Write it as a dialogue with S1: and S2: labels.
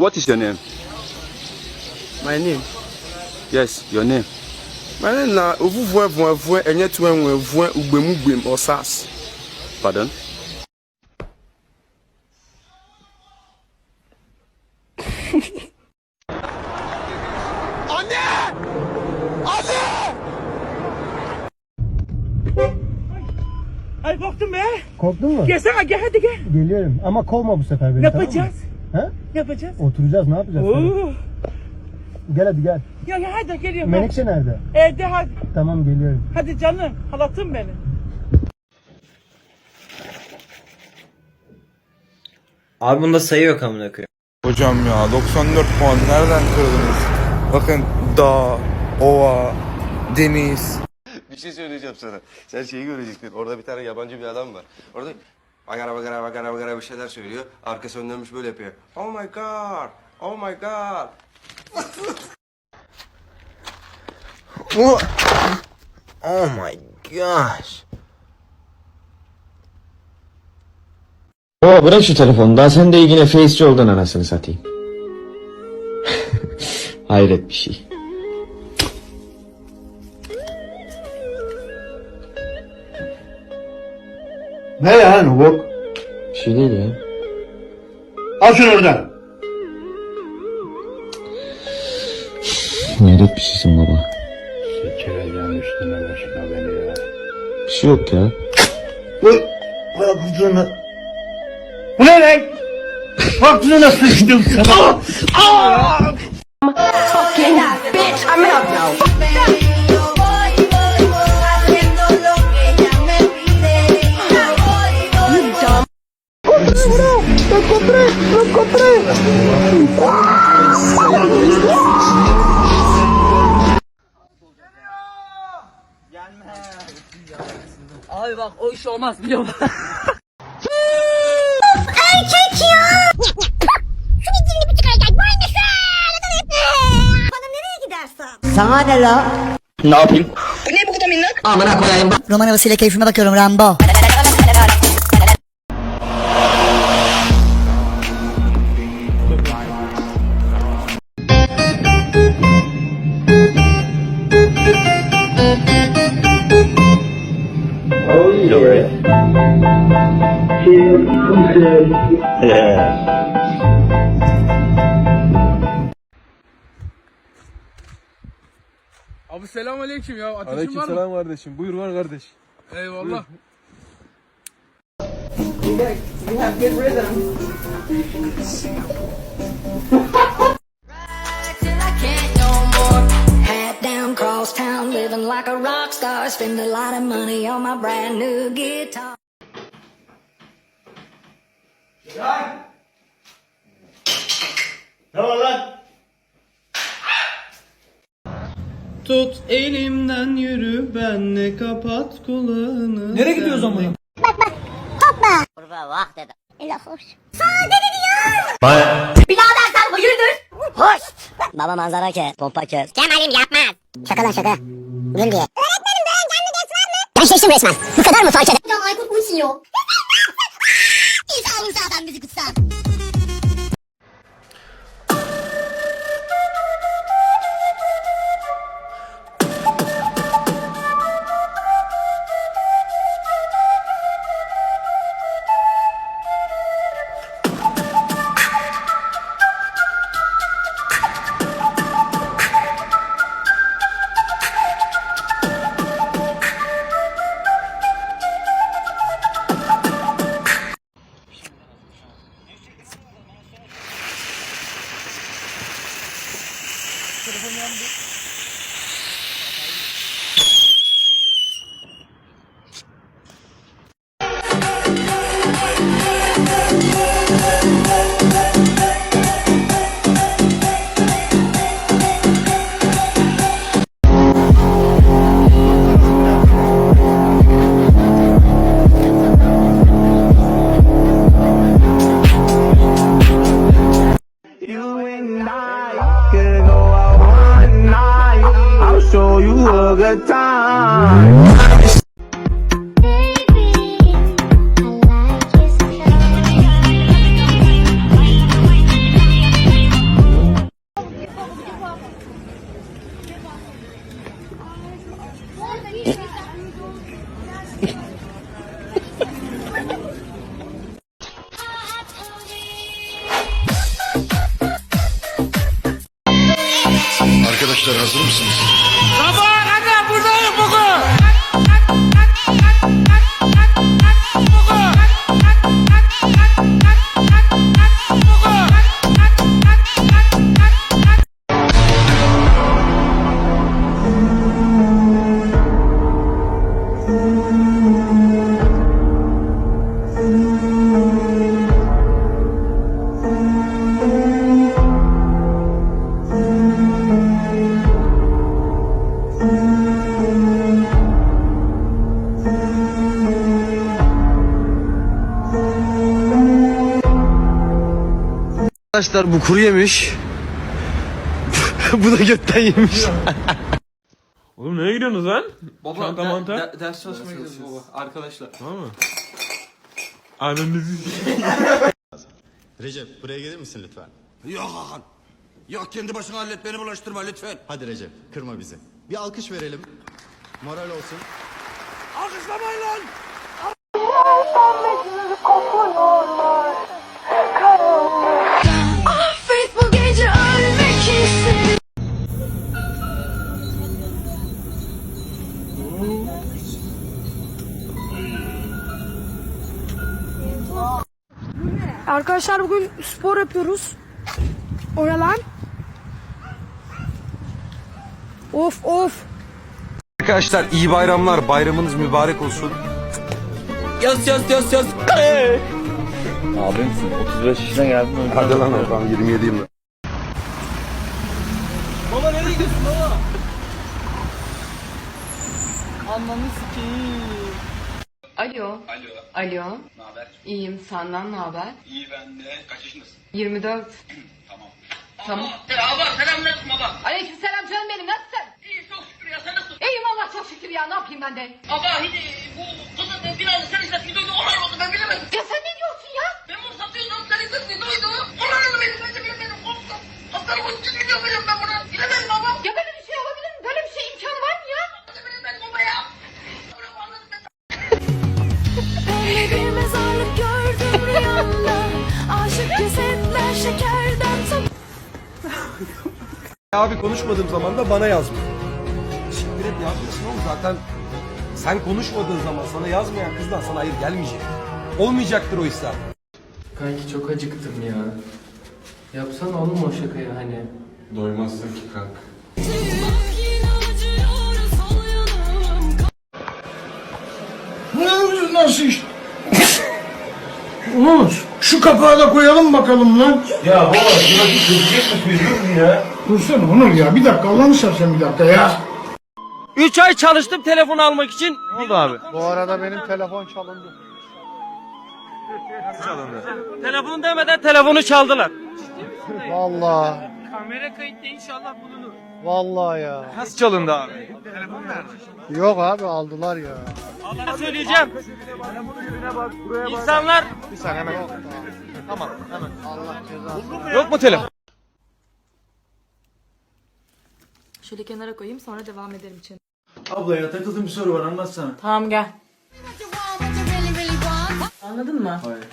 S1: What is your name?
S2: My name?
S1: Yes, your name.
S2: My name na ovuvue vuevue enye tu enwe vue ugbemu gbem osas.
S1: Pardon?
S3: Ay korktum be.
S4: Korktun mu?
S3: Gelsene gel hadi gel.
S4: Geliyorum ama kovma bu sefer beni
S3: Ne
S4: tamam mı? He?
S3: Ne yapacağız?
S4: Oturacağız ne yapacağız?
S3: Oo.
S4: Gel hadi gel.
S3: Ya ya hadi geliyorum. ben.
S4: Menekşe nerede?
S3: Evde hadi.
S4: Tamam geliyorum.
S3: Hadi canım. Halatım beni.
S5: Abi bunda sayı yok amına koyayım.
S6: Hocam ya 94 puan nereden kırdınız? Bakın dağ, ova, deniz.
S7: Bir şey söyleyeceğim sana. Sen şeyi görecektin. Orada bir tane yabancı bir adam var. Orada bagara bagara bagara bagara bir şeyler söylüyor. Arkası dönmüş böyle yapıyor. Oh my god. Oh my god.
S5: Oh my gosh.
S8: Oo bırak şu telefonu daha sen de yine face'ci oldun anasını satayım. Hayret bir şey.
S9: Ne lan bu?
S8: Bir şey değil ya.
S9: Al şunu oradan.
S8: Hayret bir şeysin baba.
S9: Sıçıracağım üstüne başına beni ya.
S8: Bir şey yok ya.
S9: Bu, bak. Bu ne lan? Bak kuzuna sıçtım sana.
S3: Abi bak o iş olmaz biliyor musun?
S10: Erkek ya! Şu bitirini bir çıkaracak. Bu Bana nereye gidersen?
S5: Sana ne la?
S8: Ne yapayım?
S10: Roman havasıyla keyfime bakıyorum Rambo.
S2: Abi selam aleyküm ya. Ateşin var mı?
S6: Aleykümselam kardeşim. Buyur var kardeş.
S2: Eyvallah.
S10: Hat living like a rock star. Spend a lot of money on my brand new guitar.
S9: Ne var lan?
S5: Tut elimden yürü benle kapat kulağını.
S3: Nereye gidiyoruz ama?
S10: Kurba vah dedi. Ela hoş. Sade diyor. Birader sen hayırdır? Hoş. Baba manzara kes, pompa kes. Kemal'im yapmaz. Şaka lan şaka. Gül diye. Öğretmenim böyle canlı ders var mı? Gençleştim resmen. Bu kadar mı fark eder? Ya Aykut uyuyor. İsa Musa'dan bizi kutsal.
S9: You a good time. Arkadaşlar hazır mısınız?
S5: Arkadaşlar bu kuru yemiş. bu da götten yemiş.
S11: Oğlum nereye gidiyorsunuz lan?
S5: Baba
S11: Çanta manta.
S5: ders çalışmaya gidiyoruz baba arkadaşlar.
S11: Tamam mı? Ananızı
S9: Recep buraya gelir misin lütfen?
S7: Yok Hakan. Yok kendi başına hallet beni bulaştırma lütfen.
S9: Hadi Recep kırma bizi. Bir alkış verelim. Moral olsun.
S7: Alkışlamayın lan.
S12: Affet
S3: Arkadaşlar bugün spor yapıyoruz. O ne lan? Of of.
S7: Arkadaşlar iyi bayramlar. Bayramınız mübarek olsun.
S5: Yaz yaz yaz yaz.
S1: Abimsin 35 yaşına geldin.
S13: Hadi lan oradan 27'yim ben.
S5: Baba nereye gidiyorsun baba? Anlamı sikeyim.
S14: Alo. Alo. Alo. Ne haber? İyiyim. Senden ne haber? İyi ben de. Kaç yaşındasın? 24. tamam. Tamam. Abla selamünaleyküm abla. Aleyküm selam canım benim. Nasılsın? İyi çok şükür ya. Sen nasılsın? İyiyim valla çok şükür ya. Ne yapayım ben de? Abla hiç bu kızın biraz sen işte duydu. O olmadı ben bilemedim. Ya sen ne diyorsun ya? Ben bunu satıyordum. Sen işte duydu. O olmadı benim. Ben de bilemedim. Korktum. Hastalık için biliyorum benim ben bunu.
S12: Öyle bir mezarlık gördüm rüyamda. Aşık cesetler şekerden top.
S13: Abi konuşmadığım zaman da bana yazmıyor. Siktir et yazmıyorsun oğlum zaten sen konuşmadığın zaman sana yazmayan kızdan sana hayır gelmeyecek. Olmayacaktır o hisler.
S5: Kanki çok acıktım ya. Yapsana oğlum o şakayı hani.
S11: Doymazsın ki kanka.
S15: Nasıl iş? Umut şu kapağı da koyalım bakalım lan. Ya baba biraz kızacak mı ya? Dursana Onur ya bir dakika Allah'ını seversen bir dakika ya.
S5: 3 ay çalıştım telefon almak için. Ne oldu abi?
S15: Bu arada benim telefon çalındı.
S5: Telefon demeden telefonu çaldılar.
S15: Vallahi.
S5: Kamera kayıtta inşallah bulunur.
S15: Vallahi ya.
S5: Nasıl çalındı abi?
S15: Yok abi aldılar ya.
S5: Allah söyleyeceğim. İnsanlar
S15: Bir saniye hemen. Tamam hemen. Allah cezanı.
S5: yok mu telefon?
S14: Şöyle kenara koyayım sonra devam ederim için.
S15: Abla ya takıldığım bir soru var anlatsana.
S14: Tamam gel. Anladın mı? Hayır.